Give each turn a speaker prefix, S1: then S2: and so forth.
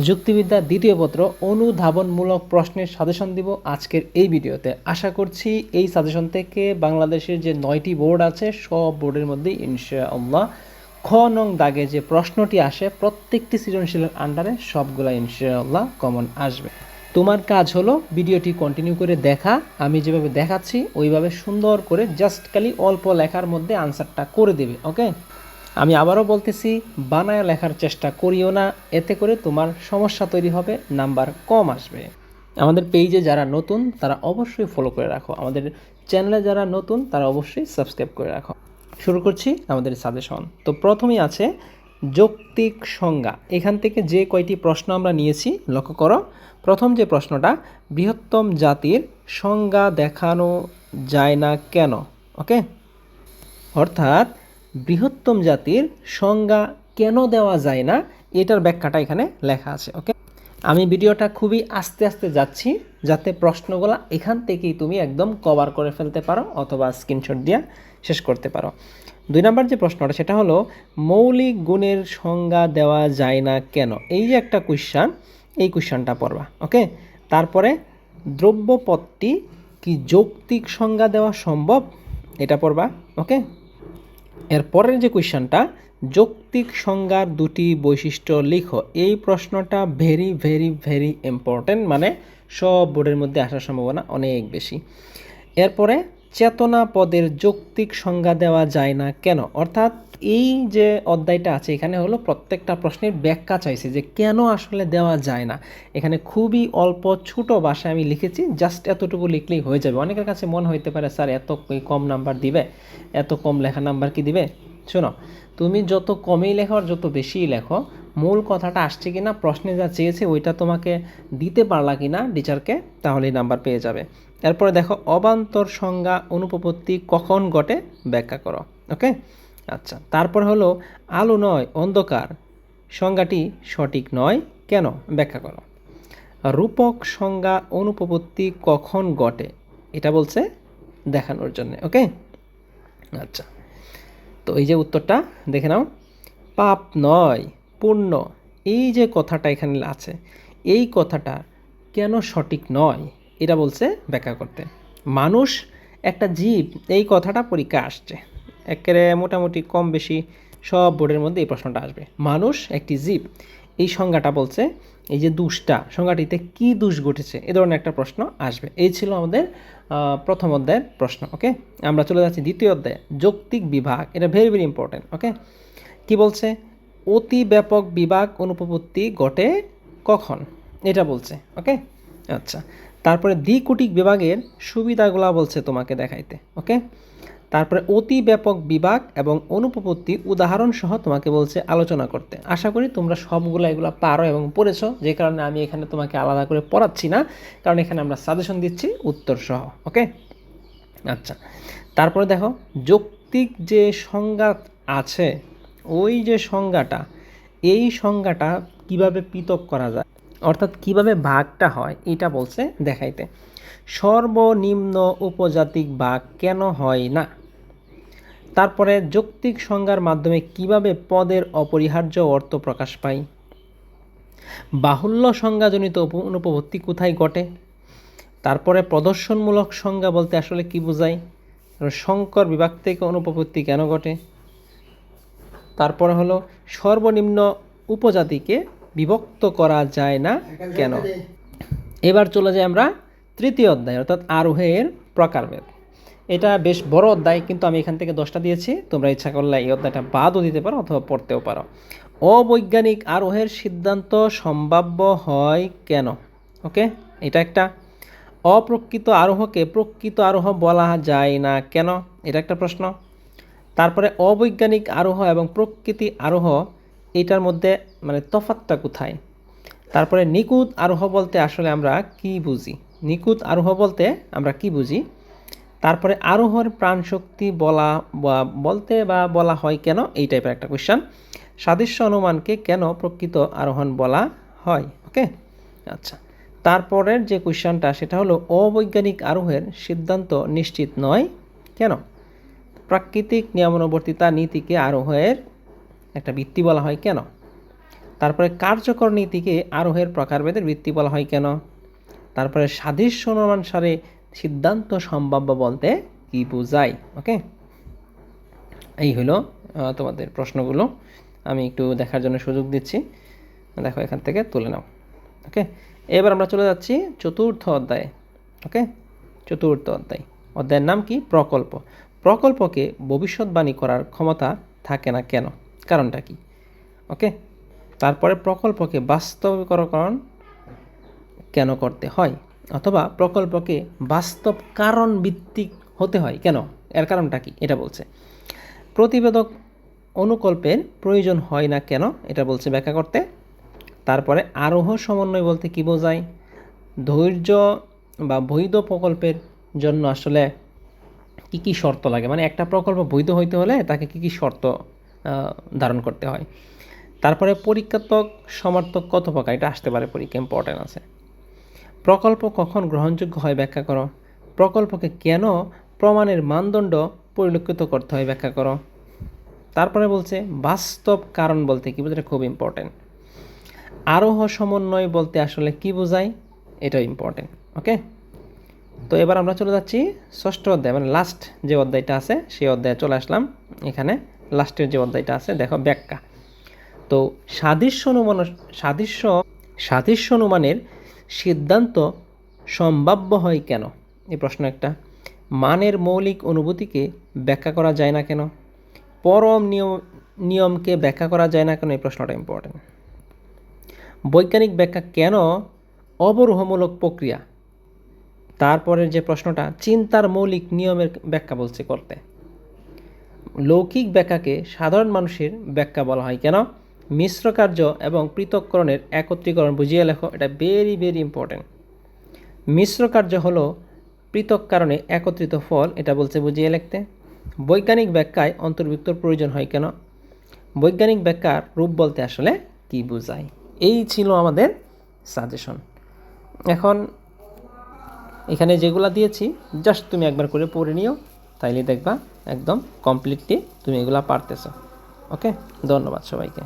S1: যুক্তিবিদ্যার দ্বিতীয় পত্র অনুধাবনমূলক প্রশ্নের সাজেশন দিব আজকের এই ভিডিওতে। আশা করছি এই সাজেশন থেকে বাংলাদেশের যে নয়টি বোর্ড আছে, সব বোর্ডের মধ্যে ইনশাআল্লাহ খ নং দাগে যে প্রশ্নটি আসে, প্রত্যেকটি সৃজনশীলের আন্ডারে সবগুলা ইনশাআল্লাহ কমন আসবে। তোমার কাজ হলো ভিডিওটি কন্টিনিউ করে দেখা। আমি যেভাবে দেখাচ্ছি, ওইভাবে সুন্দর করে জাস্ট খালি অল্প লেখার মধ্যে আনসারটা করে দেবে ওকে আমি আবারও বলতেছি, বানায় লেখার চেষ্টা করিও না, এতে করে তোমার সমস্যা তৈরি হবে, নাম্বার কম আসবে। আমাদের পেজে যারা নতুন, তারা অবশ্যই ফলো করে রাখো। আমাদের চ্যানেলে যারা নতুন, তারা অবশ্যই সাবস্ক্রাইব করে রাখো। শুরু করছি আমাদের সাজেশন তো প্রথমেই আছে, যৌক্তিক সংজ্ঞা। এখান থেকে যে কয়টি প্রশ্ন আমরা নিয়েছি, লক্ষ্য করো। প্রথম যে প্রশ্নটা, বৃহত্তম জাতির সংজ্ঞা দেখানো যায় না কেন? ওকে অর্থাৎ বৃহত্তম জাতির সংজ্ঞা কেন দেওয়া যায় না, এটার ব্যাখ্যাটা এখানে লেখা আছে, ওকে? আমি ভিডিওটা খুবই আস্তে আস্তে যাচ্ছি যাতে প্রশ্নগুলো এখান থেকেই তুমি একদম কভার করে ফেলতে পারো অথবা স্ক্রিনশট দিয়ে শেষ করতে পারো। দুই নম্বর যে প্রশ্নটা, সেটা হলো, মৌলিক গুণের সংজ্ঞা দেওয়া যায় না কেন? এই যে একটা কোয়েশ্চান এই কোয়েশ্চানটা পড়বা, ওকে? তারপরে, দ্রব্যপদটি কি যৌক্তিক সংজ্ঞা দেওয়া সম্ভব? এটা পড়বা, ওকে? এর পরের যে কোয়েশ্চনটা, যৌক্তিক সংজ্ঞার দুটি বৈশিষ্ট্য লিখো। এই প্রশ্নটা ভেরি ভেরি ভেরি ইম্পর্টেন্ট মানে সব বোর্ডের মধ্যে আসার সম্ভাবনা অনেক বেশি। এরপরে, চেতনা পদের যৌক্তিক সংজ্ঞা দেওয়া যায় না কেন? অর্থাৎ এই যে অধ্যায়টা আছে, এখানে হলো প্রত্যেকটা প্রশ্নের ব্যাখ্যা চাইছে যে কেন আসলে দেওয়া যায় না। এখানে খুবই অল্প ছোট ভাষায় আমি লিখেছি, জাস্ট এতটুকু লিখলেই হয়ে যাবে। অনেকের কাছে মনে হইতে পারে, স্যার, এত কম নাম্বার দিবে? এত কম লেখা নাম্বার কি দিবে? শোনো, তুমি যত কমেই লেখো আর যত বেশিই লেখো, মূল কথাটা আসছে কি না প্রশ্নে যা চেয়েছে ওইটা তোমাকে দিতে পারলা কি না টিচারকে তাহলেই নাম্বার পেয়ে যাবে। এরপরে দেখো, অবান্তর সংজ্ঞা অনুপপত্তি কখন ঘটে? ব্যাখ্যা করো ওকে আচ্ছা তারপর হলো আলো নয়, অন্ধকার। সংজ্ঞাটি সঠিক নয়, কেন? ব্যাখ্যা করো। রূপক সংজ্ঞা অনুপপত্তি কখন ঘটে? এটা বলছে দেখানোর জন্য, ওকে? আচ্ছা তো এই যে উত্তরটা দেখে নাও। পাপ নয়, পুণ্য। এই যে কথাটা এখানে আছে, এই কথাটা কেন সঠিক নয়? এটা বলছে ব্যাখ্যা করতে। মানুষ, একটা জীব, এই কথাটা পরীক্ষা আসছে। একেবারে মোটামুটি কম বেশি সব বোর্ডের মধ্যে এই প্রশ্নটা আসবে। মানুষ একটি জীব, এই সংজ্ঞাটা বলছে এই যে দুষটা, সংজ্ঞাটিতে কি দুষ ঘটেছে, এ ধরনের একটা প্রশ্ন আসবে। এই ছিল আমাদের প্রথম অধ্যায়ের প্রশ্ন, ওকে? আমরা চলে যাচ্ছি দ্বিতীয় অধ্যায়, যৌক্তিক বিভাগ, এটা ভেরি ভেরি ইম্পর্টেন্ট ওকে? কি বলছে? অতি ব্যাপক বিভাগ অনুপপত্তি ঘটে কখন? এটা বলছে, ওকে? আচ্ছা তারপরে দ্বিকুটিক বিভাগের সুবিধাগুলা বলছে তোমাকে দেখাইতে, ওকে? তারপরে অতি ব্যাপক বিভাগ এবং অনুপপত্তি উদাহরণ সহ তোমাকে বলছে আলোচনা করতে। আশা করি তোমরা সবগুলো এগুলো পারো এবং পড়েছো, যে কারণে আমি এখানে তোমাকে আলাদা করে পড়াচ্ছি না, কারণ এখানে আমরা সাজেশন দিচ্ছি উত্তর সহ ওকে আচ্ছা তারপরে দেখো, যৌক্তিক যে সংজ্ঞা আছে, ওই যে সংজ্ঞাটা, এই সংজ্ঞাটা কীভাবে পৃথক করা যায়, অর্থাৎ কীভাবে ভাগটা হয়, এটা বলছে দেখাইতে। সর্বনিম্ন উপজাতিক ভাগ কেন হয় না? তারপরে যৌক্তিক সংজ্ঞার মাধ্যমে কীভাবে পদের অপরিহার্য অর্থ প্রকাশ পায়? বাহুল্য সংজ্ঞাজনিত অনুপপত্তি কোথায় ঘটে? তারপরে প্রদর্শনমূলক সংজ্ঞা বলতে আসলে কি বোঝায়? শঙ্কর বিভাগ থেকে অনুপপত্তি কেন ঘটে? তারপরে হলো, সর্বনিম্ন উপজাতিকে বিভক্ত করা যায় না কেন? এবার চলে যাই আমরা তৃতীয় অধ্যায়, অর্থাৎ আরোহের প্রকারভেদ। এটা বেশ বড় অধ্যায়, কিন্তু আমি এখান থেকে দশটা দিয়েছি। তোমরা ইচ্ছা করলে এই অধ্যায়টা বাদও দিতে পারো অথবা পড়তেও পারো। অবৈজ্ঞানিক আরোহের সিদ্ধান্ত সম্ভাব্য হয় কেন? ওকে এটা একটা অপ্রকৃত আরোহকে প্রকৃত আরোহ বলা যায় না কেন? এটা একটা প্রশ্ন। তারপরে অবৈজ্ঞানিক আরোহ এবং প্রকৃতি আরোহ, এটার মধ্যে মানে তফাতটা কোথায়? তারপরে নিকুত আরোহ বলতে আসলে আমরা কি বুঝি? নিকুত আরোহ বলতে আমরা কি বুঝি? তারপরে আরোহর প্রাণশক্তি বলা, বা বলতে বা বলা হয় কেন? এই টাইপের একটা কোয়েশ্চান সাদৃশ্য অনুমানকে কেন প্রকৃত আরোহণ বলা হয়? ওকে আচ্ছা। তারপরের যে কোয়েশ্চানটা সেটা হলো অবৈজ্ঞানিক আরোহের সিদ্ধান্ত নিশ্চিত নয় কেন? প্রাকৃতিক নিয়মানুবর্তিতা নীতিকে আরোহের একটা ভিত্তি বলা হয় কেন? তারপরে কার্যকর নীতিকে আরোহের প্রকারভেদের ভিত্তি বলা হয় কেন? তারপরে সাদৃশ্য অনুমানসারে সিদ্ধান্ত সম্ভাব্য বলতে কি বোঝায় ওকে এই হলো তোমাদের প্রশ্নগুলো। আমি একটু দেখার জন্য সুযোগ দিচ্ছি। দেখো, এখান থেকে তুলে নাও। ওকে এবার আমরা চলে যাচ্ছি চতুর্থ অধ্যায়ে। ওকে চতুর্থ অধ্যায়। অধ্যায়ের নাম কি? প্রকল্প। প্রকল্পকে ভবিষ্যৎবাণী করার ক্ষমতা থাকে না কেন? কারণটা কি? ওকে তারপরে প্রকল্পকে বাস্তবীকরণ কেন করতে হয়? অথবা প্রকল্পকে বাস্তব কারণ ভিত্তিক হতে হয়। কেন? এর কারণটা কি? এটা বলছে। প্রতিবেদক অনুকল্পের প্রয়োজন হয় না কেন? এটা বলছে ব্যাখ্যা করতে। তারপরে আরোহ সমন্বয় বলতে কি বোঝায়? ধৈর্য বা বৈধ প্রকল্পের জন্য আসলে কি কি শর্ত লাগে? মানে একটা প্রকল্প বৈধ হইতে হলে তাকে কি কি শর্ত ধারণ করতে হয়? তারপরে পরীক্ষাত্মক সমর্থক কত প্রকার? এটা আসতে পারে পরীক্ষা ইম্পর্টেন্ট আছে। প্রকল্প কখন গ্রহণযোগ্য হয় ব্যাখ্যা করো। প্রকল্পকে কেন প্রমাণের মানদণ্ড পরিলক্ষিত করতে হয় ব্যাখ্যা করো। তারপরে বলছে, বাস্তব কারণ বলতে কি বোঝায় খুব ইম্পর্টেন্ট আরোহ সমন্বয় বলতে আসলে কি বোঝায়? এটা ইম্পর্টেন্ট ওকে তো এবার আমরা চলে যাচ্ছি ষষ্ঠ অধ্যায় মানে লাস্ট যে অধ্যায়টা আছে, সেই অধ্যায়ে চলে আসলাম। এখানে লাস্টের যে অধ্যায়টা আছে, দেখো ব্যাখ্যা। তো সাদৃশ্য অনুমান সাদৃশ্য সাদৃশ্য অনুমানের সিদ্ধান্ত সম্ভাব্য হয় কেন? এই প্রশ্ন একটা। মানের মৌলিক অনুভূতিকে ব্যাখ্যা করা যায় না কেন? পরম নিয়ম নিয়মকে ব্যাখ্যা করা যায় না কেন? এই প্রশ্নটা ইম্পর্টেন্ট বৈজ্ঞানিক ব্যাখ্যা কেন অবরোহমূলক প্রক্রিয়া? তারপরের যে প্রশ্নটা, চিন্তার মৌলিক নিয়মের ব্যাখ্যা বলছে করতে। লৌকিক ব্যাখ্যাকে সাধারণ মানুষের ব্যাখ্যা বলা হয় কেন? মিশ্র কার্য এবং পৃথককরণের একত্রীকরণ, বুঝিয়ে লেখো, এটা ভেরি ভেরি ইম্পর্টেন্ট মিশ্র কার্য হলো পৃথক কারণে একত্রিত ফল, এটা বলছে বুঝিয়ে লিখতে। বৈজ্ঞানিক ব্যাখ্যায় অন্তর্ভুক্তর প্রয়োজন হয় কেন? বৈজ্ঞানিক ব্যাখ্যার রূপ বলতে আসলে কি বোঝায়? এই ছিল আমাদের সাজেশন এখন এখানে যেগুলো দিয়েছি জাস্ট তুমি একবার করে পড়ে নিও, তাইলে দেখবা একদম কমপ্লিটলি তুমি এগুলা পারতেছো। ওকে ধন্যবাদ সবাইকে।